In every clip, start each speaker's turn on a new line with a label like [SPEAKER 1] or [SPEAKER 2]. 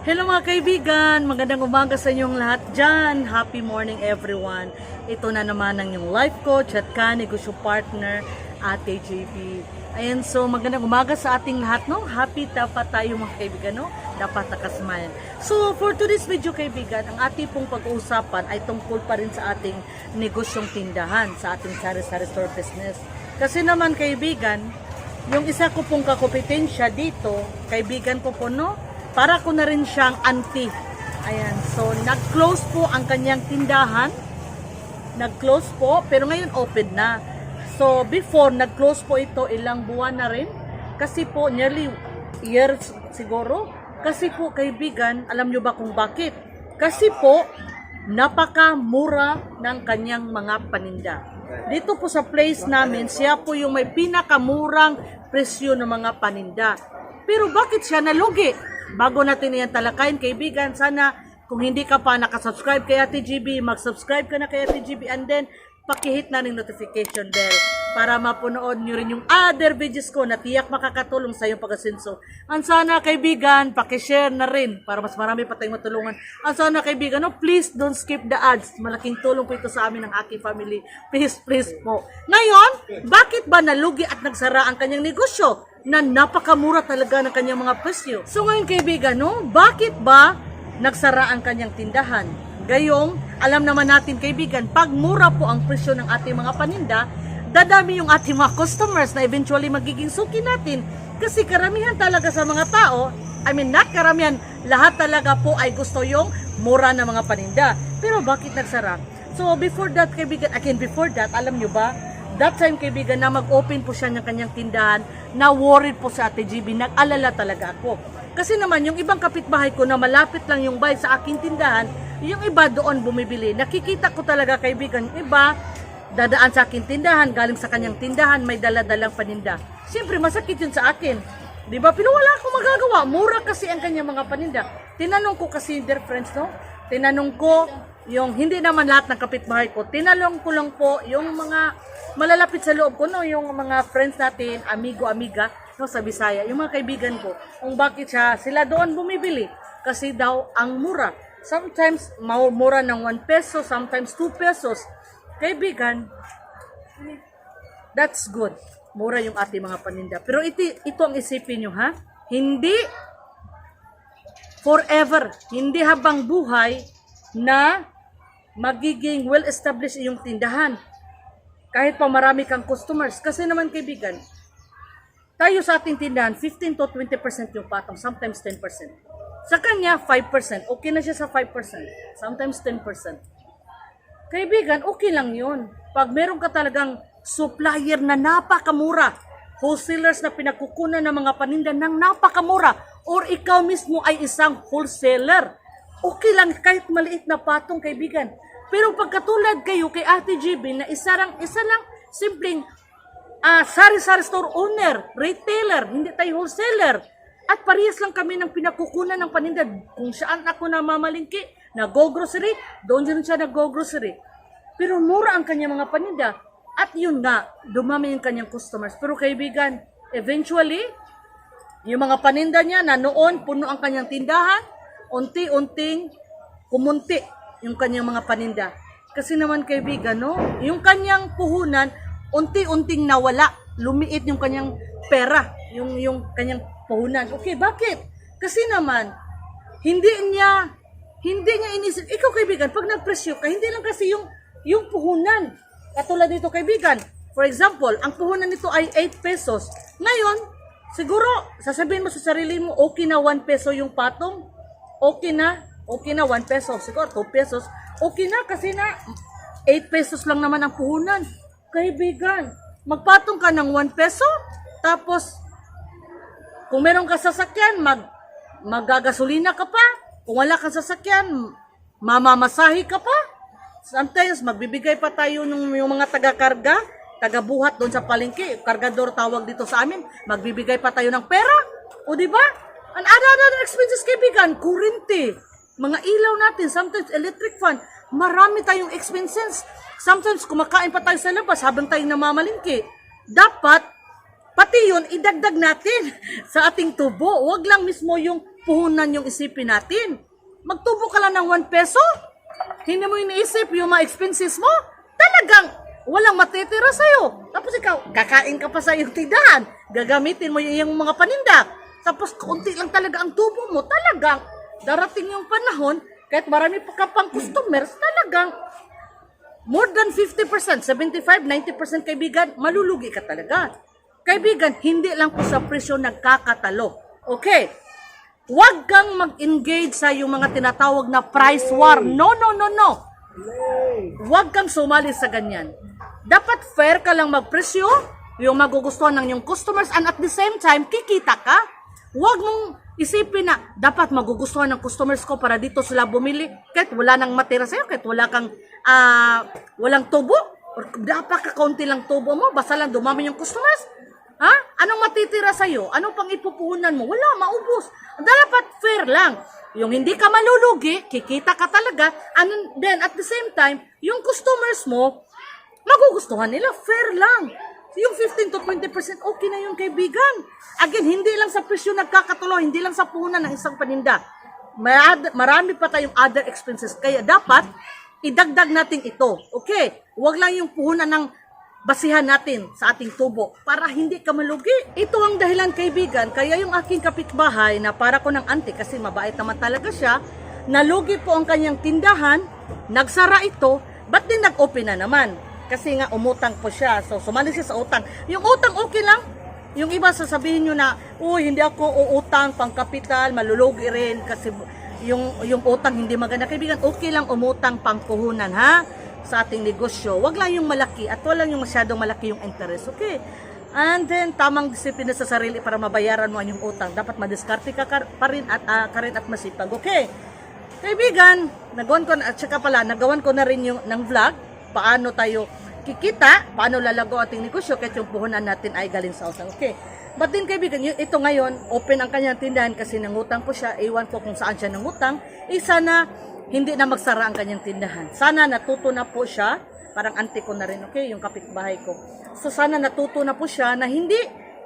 [SPEAKER 1] Hello mga kaibigan, magandang umaga sa inyong lahat dyan. Happy morning everyone. Ito na naman ang yung life coach at ka-negosyo partner, Ate JB. Ayan, so magandang umaga sa ating lahat, no? Happy dapat tayo mga kaibigan, no? Dapat nakasmile. So, for today's video kaibigan, ang ating pong pag-uusapan ay tungkol pa rin sa ating negosyong tindahan, sa ating sari-sari store business. Kasi naman kaibigan, yung isa ko pong kakompetensya dito, kaibigan ko po, no? Para ko na rin siyang auntie. Ayan, so nag-close po ang kanyang tindahan. Nag-close po, pero ngayon open na. So before, nag-close po ito ilang buwan na rin. Kasi po, nearly years siguro. Kasi po, kaibigan, alam nyo ba kung bakit? Kasi po, napakamura ng kanyang mga paninda. Dito po sa place namin, siya po yung may pinakamurang presyo ng mga paninda. Pero bakit siya nalugi? Bago natin yan talakayin, kaibigan, sana kung hindi ka pa nakasubscribe kay Ate GB, mag-subscribe ka na kay Ate GB and then pakihit na ng notification bell para mapunood nyo rin yung other videos ko na tiyak makakatulong sa iyong pag-asenso. Ang sana kaibigan, pakishare na rin para mas marami pa tayong matulungan. Ang sana kaibigan, no, please don't skip the ads. Malaking tulong po ito sa amin ng aking family. Please, please po. Ngayon, bakit ba nalugi at nagsara ang kanyang negosyo? Na napakamura talaga ng kanyang mga presyo. So ngayon kaibigan, no, bakit ba nagsara ang kanyang tindahan? Gayong, alam naman natin kaibigan, pag mura po ang presyo ng ating mga paninda, dadami yung ating mga customers na eventually magiging suki natin. Kasi karamihan talaga sa mga tao, I mean not karamihan, lahat talaga po ay gusto yung mura na mga paninda. Pero bakit nagsara? So before that kaibigan, again before that, alam nyo ba, That time, kaibigan, na mag-open po siya ng kanyang tindahan, na worried po sa Ate GB, nag-alala talaga ako. Kasi naman, yung ibang kapitbahay ko na malapit lang yung bahay sa aking tindahan, yung iba doon bumibili. Nakikita ko talaga, kaibigan, yung iba, dadaan sa aking tindahan, galing sa kanyang tindahan, may daladalang paninda. Siyempre, masakit yun sa akin. Di ba? Pero wala akong magagawa. Mura kasi ang kanyang mga paninda. Tinanong ko kasi, dear friends, no? Tinanong ko, yung hindi naman lahat ng kapitbahay ko, tinanong ko lang po yung mga malalapit sa loob ko, no? Yung mga friends natin, amigo, amiga, no? Sa Bisaya, yung mga kaibigan ko, kung bakit siya, sila doon bumibili. Kasi daw, ang mura. Sometimes, mura ng 1 peso, sometimes 2 pesos. Kaibigan, That's good. Mura yung ating mga paninda. Pero ito, ito ang isipin nyo, ha? Hindi forever. Hindi habang buhay na magiging well-established yung tindahan. Kahit pa marami kang customers. Kasi naman kaibigan, tayo sa ating tindahan, 15 to 20% yung patong, sometimes 10%. Sa kanya, 5%. Okay na siya sa 5%. Sometimes 10%. Kaibigan, okay lang yun. Pag meron ka talagang supplier na napakamura, wholesalers na pinagkukunan ng mga paninda ng napakamura, or ikaw mismo ay isang wholesaler, okay lang kahit maliit na patong kaibigan. Pero pagkatulad kayo kay Ate GB na isa lang, isa lang simpleng ah sari-sari store owner, retailer, hindi tayo wholesaler. At parehas lang kami ng pinakukunan ng paninda. Kung saan ako namamalingki, nag-go-grocery, doon din siya nag-go-grocery. Pero mura ang kanyang mga paninda. At yun nga, dumami yung kanyang customers. Pero kaibigan, eventually, yung mga paninda niya na noon puno ang kanyang tindahan, unti-unting kumunti yung kanyang mga paninda. Kasi naman kaibigan, no, yung kanyang puhunan, unti-unting nawala. Lumiit yung kanyang pera, yung, yung kanyang puhunan. Okay, bakit? Kasi naman, hindi niya, hindi niya inisip, ikaw kaibigan, pag nagpresyo ka, hindi lang kasi yung, yung puhunan. Katulad nito kaibigan, for example, ang puhunan nito ay 8 pesos. Ngayon, siguro, sasabihin mo sa sarili mo, okay na 1 peso yung patong, okay na, okay na 1 peso, siguro 2 pesos, okay na kasi na 8 pesos lang naman ang puhunan. Kaibigan, magpatong ka ng 1 peso, tapos kung meron ka sasakyan, mag magagasolina ka pa. Kung wala kang sasakyan, mamamasahi ka pa. Sometimes magbibigay pa tayo ng yung mga taga-karga, taga-buhat doon sa palengke, kargador tawag dito sa amin, magbibigay pa tayo ng pera. O di ba? Ang other expenses kaibigan, kurente, mga ilaw natin, sometimes electric fan, marami tayong expenses. Sometimes kumakain pa tayo sa labas habang tayo namamalingki. Dapat Pati yun, idagdag natin sa ating tubo. Huwag lang mismo yung puhunan yung isipin natin. Magtubo ka lang ng 1 peso, hindi mo iniisip yung mga expenses mo, talagang walang matitira sa'yo. Tapos ikaw, kakain ka pa sa iyong tindahan, gagamitin mo yung mga paninda, tapos kaunti lang talaga ang tubo mo, talagang darating yung panahon, kahit marami pa ka pang customers, talagang more than 50%, 75, 90% kaibigan, malulugi ka talaga. Kaibigan, hindi lang po sa presyo nagkakatalo. Okay. Huwag kang mag-engage sa yung mga tinatawag na price war. No, no, no, no. Huwag kang sumali sa ganyan. Dapat fair ka lang magpresyo, yung magugustuhan ng yung customers, and at the same time, kikita ka. Huwag mong isipin na dapat magugustuhan ng customers ko para dito sila bumili kahit wala nang matira sa'yo, kahit wala kang ah, walang tubo. Or dapat kakaunti lang tubo mo, basta lang dumami yung customers. Ha? Anong matitira sa'yo? Anong pang ipupuhunan mo? Wala, maubos. Dapat fair lang. Yung hindi ka malulugi, kikita ka talaga, and then at the same time, yung customers mo, magugustuhan nila, fair lang. Yung 15 to 20%, okay na yung kaibigan. Again, hindi lang sa presyo nagkakatulo, hindi lang sa puhunan ng isang paninda. Marami pa tayong other expenses. Kaya dapat, idagdag natin ito. Okay, huwag lang yung puhunan ng basihan natin sa ating tubo para hindi ka malugi. Ito ang dahilan kaibigan, kaya yung aking kapitbahay na para ko ng auntie kasi mabait naman talaga siya, nalugi po ang kanyang tindahan, nagsara ito, ba't din nag-open na naman? Kasi nga umutang po siya, so sumali siya sa utang. Yung utang okay lang, yung iba sasabihin nyo na, uy, hindi ako uutang pang kapital, malulugi rin kasi yung yung utang hindi maganda. Kaibigan, okay lang umutang pang puhunan, ha? Sa ating negosyo. Wag lang yung malaki at wala yung masyadong malaki yung interest, okay? And then, tamang disiplina sa sarili para mabayaran mo ang yung utang. Dapat madiskarte ka pa rin at, ah, ka rin at masipag, okay? Kaibigan, nagawan ko at saka pala, nagawan ko na rin yung ng vlog, paano tayo kikita, paano lalago ating negosyo, kahit yung puhunan natin ay galing sa utang. Okay. But din kaibigan, ito ngayon, open ang kanyang tindahan kasi nangutang po siya, iwan ko kung saan siya nangutang, eh sana hindi na magsara ang kanyang tindahan. Sana natuto na po siya, parang auntie ko na rin, okay, yung kapitbahay ko. So sana natuto na po siya na hindi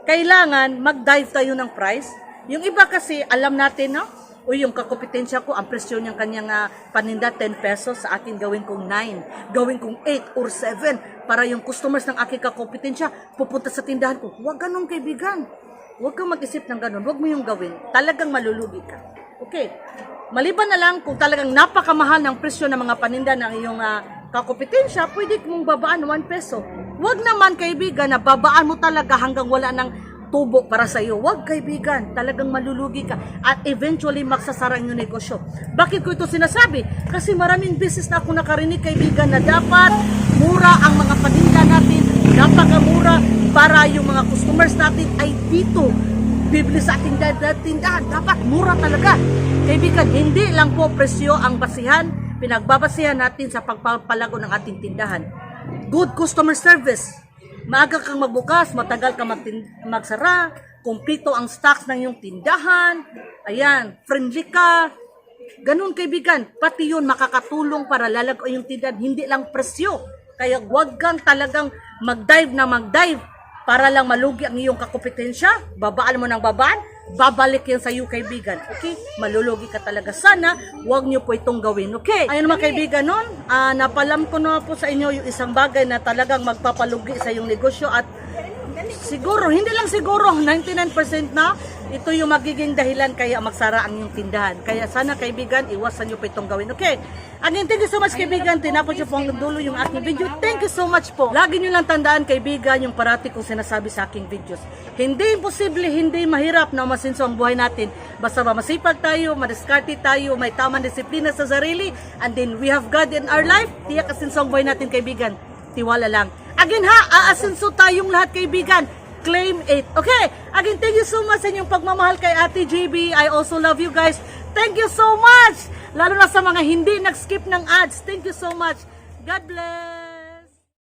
[SPEAKER 1] kailangan mag-dive tayo ng price. Yung iba kasi, alam natin na, o yung kakompetensya ko, ang presyo niyang kanyang ah, paninda 10 pesos, sa akin gawin kong 9, gawin kong 8 or 7, para yung customers ng aking kakompetensya pupunta sa tindahan ko. Huwag ganun kaibigan. Huwag kang mag-isip ng ganun. Huwag mo yung gawin. Talagang malulugi ka. Okay. Maliban na lang kung talagang napakamahal ng presyo ng mga paninda ng iyong uh, kakompetensya, pwede mong babaan 1 peso. Huwag naman kaibigan na babaan mo talaga hanggang wala ng tubo para sa iyo. Huwag kaibigan, talagang malulugi ka at eventually magsasara iyong negosyo. Bakit ko ito sinasabi? Kasi maraming business na ako nakarinig kaibigan na dapat mura ang mga paninda natin, napakamura para yung mga customers natin ay dito bibili sa ating da- tindahan. Dapat mura talaga. Kaibigan, hindi lang po presyo ang basihan, pinagbabasihan natin sa pagpapalago ng ating tindahan. Good customer service. Maaga kang magbukas, matagal ka magtin- magsara, kumpleto ang stocks ng iyong tindahan, ayan, friendly ka, Ganun kaibigan, pati yun makakatulong para lalago yung tindahan, hindi lang presyo. Kaya huwag kang talagang mag-dive na mag-dive para lang malugi ang iyong kakompetensya, babaan mo ng babaan, babalik yan sa iyo kaibigan. Okay? Malulugi ka talaga. Sana, huwag niyo po itong gawin. Okay? Ayun mga kaibigan nun, ah, napalam ko na po sa inyo yung isang bagay na talagang magpapalugi sa iyong negosyo at Siguro, hindi lang siguro, 99% na ito yung magiging dahilan kaya magsara ang iyong tindahan. Kaya sana kaibigan, iwasan nyo pa itong gawin. Okay? Again, thank you so much kaibigan. Tinapos nyo po ang dulo yung aking video. Thank you so much po. Lagi nyo lang tandaan kaibigan yung parati kong sinasabi sa aking videos. Hindi imposible, hindi mahirap na masinso ang buhay natin. Basta ba masipag tayo, madiskarte tayo, may tamang disiplina sa sarili, and then we have God in our life, tiyak asinso ang buhay natin kaibigan. Tiwala lang. Again ha, aasinso tayong lahat kaibigan. Claim it. Okay, again, thank you so much sa inyong pagmamahal kay Ate JB. I also love you guys. Thank you so much. Lalo na sa mga hindi nag-skip ng ads. Thank you so much. God bless.